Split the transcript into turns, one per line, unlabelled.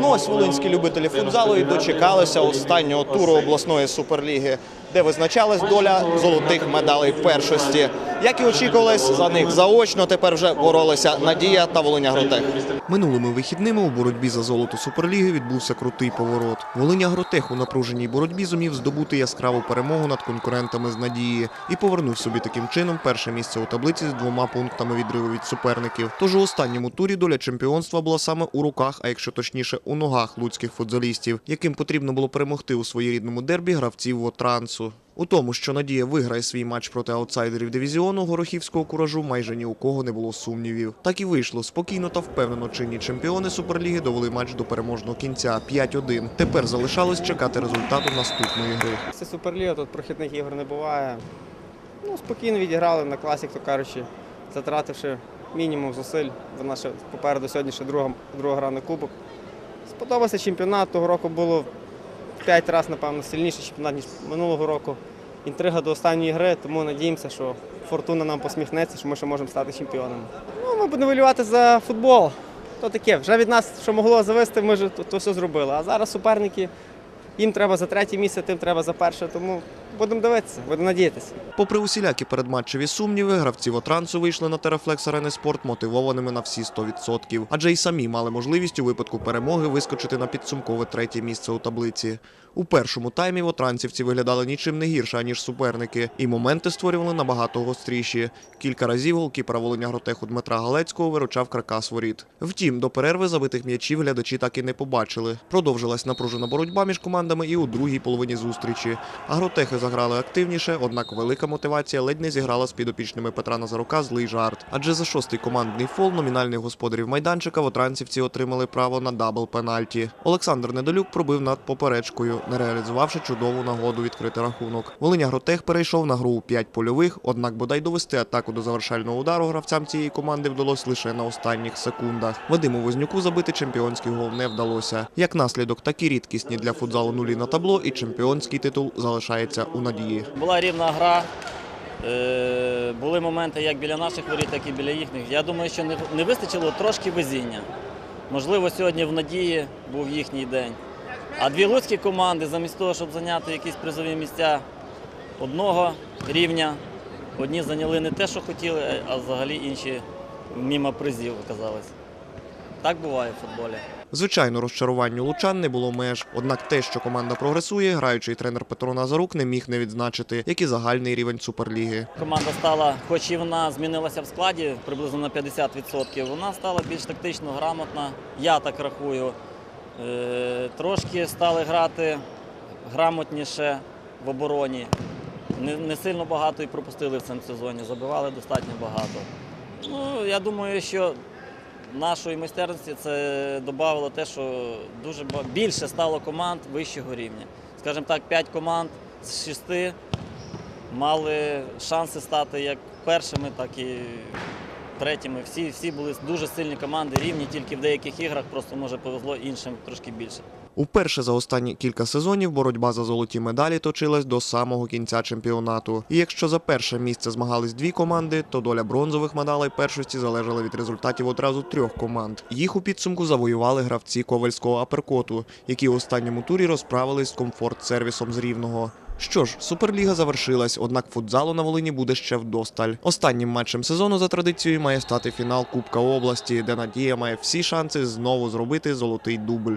Ну ось волинські любителі футзалу і дочекалися останнього туру обласної суперліги, де визначалась доля золотих медалей першості. Як і очікувалось, за них заочно тепер вже боролися Надія та Волиня Гротех. Минулими вихідними у боротьбі за золото суперліги відбувся крутий поворот. Волиня Гротех у напруженій боротьбі зумів здобути яскраву перемогу над конкурентами з надії і повернув собі таким чином перше місце у таблиці з двома пунктами відриву від суперників. Тож у останньому турі доля чемпіонства була саме у руках, а якщо точніше у ногах луцьких футзалістів, яким потрібно було перемогти у своєрідному дербі гравців Вотрансу. У тому, що Надія виграє свій матч проти аутсайдерів дивізіону горохівського куражу, майже ні у кого не було сумнівів. Так і вийшло спокійно та впевнено чинні чемпіони суперліги довели матч до переможного кінця 5-1. Тепер залишалось чекати результату наступної гри.
Це суперліга, тут прохідних ігор не буває. Ну, спокійно відіграли на класі, то кажучи, затративши мінімум зусиль. До нас ще попереду сьогодні ще друга, друга гра на кубок. Сподобався чемпіонат. Того року було 5 разів, напевно, сильніший чемпіонат, ніж минулого року. Інтрига до останньої гри, тому надіємося, що фортуна нам посміхнеться, що ми ще можемо стати чемпіонами. Ну, ми будемо вилювати за футбол. То таке, вже від нас, що могло завести, ми ж то, то все зробили. А зараз суперники, їм треба за третє місце, тим треба за перше. Тому будемо дивитися, будемо надіятися.
Попри усілякі передматчеві сумніви, гравці Вотрансу вийшли на Терафлекс Арени Спорт мотивованими на всі 100%. Адже й самі мали можливість у випадку перемоги вискочити на підсумкове третє місце у таблиці. У першому таймі вотранцівці виглядали нічим не гірше, аніж суперники, і моменти створювали набагато гостріші. Кілька разів голкіпера Волиня Гротеху Дмитра Галецького виручав каркас воріт. Втім, до перерви забитих м'ячів глядачі так і не побачили. Продовжилась напружена боротьба між командами і у другій половині зустрічі. А Гротехи заграли активніше, однак велика мотивація ледь не зіграла з підопічними Петра Назарука злий жарт. Адже за шостий командний фол номінальних господарів майданчика вотранцівці отримали право на дабл пенальті. Олександр Недолюк пробив над поперечкою, не реалізувавши чудову нагоду відкрити рахунок. Волиня Гротех перейшов на гру у п'ять польових, однак бодай довести атаку до завершального удару гравцям цієї команди вдалося лише на останніх секундах. Вадиму Вознюку забити чемпіонський гол не вдалося. Як наслідок, такі рідкісні для футзалу нулі на табло, і чемпіонський титул залишається у надії.
Була рівна гра. Е, Були моменти як біля наших воріт, так і біля їхніх. Я думаю, що не- вистачило трошки везіння. Можливо, сьогодні в надії був їхній день. А дві луцькі команди, замість того, щоб зайняти якісь призові місця одного рівня, одні зайняли не те, що хотіли, а взагалі інші мімо призів оказались. Так буває в футболі.
Звичайно, розчаруванню лучан не було меж. Однак те, що команда прогресує, граючий тренер Петро Назарук не міг не відзначити, як і загальний рівень суперліги.
Команда стала, хоч і вона змінилася в складі приблизно на 50%, вона стала більш тактично грамотна, я так рахую. Е, Трошки стали грати грамотніше в обороні. Не, сильно багато і пропустили в цьому сезоні, забивали достатньо багато. Ну, я думаю, що нашої майстерності це додало те, що дуже більше стало команд вищого рівня. Скажімо так, 5 команд з 6 мали шанси стати як першими, так і третіми. Всі, всі були дуже сильні команди, рівні, тільки в деяких іграх просто може повезло іншим трошки більше.
Уперше за останні кілька сезонів боротьба за золоті медалі точилась до самого кінця чемпіонату. І якщо за перше місце змагались дві команди, то доля бронзових медалей першості залежала від результатів одразу трьох команд. Їх у підсумку завоювали гравці ковальського аперкоту, які у останньому турі розправились з комфорт-сервісом з рівного. Що ж, суперліга завершилась, однак футзалу на Волині буде ще вдосталь. Останнім матчем сезону за традицією має стати фінал Кубка області, де Надія має всі шанси знову зробити золотий дубль.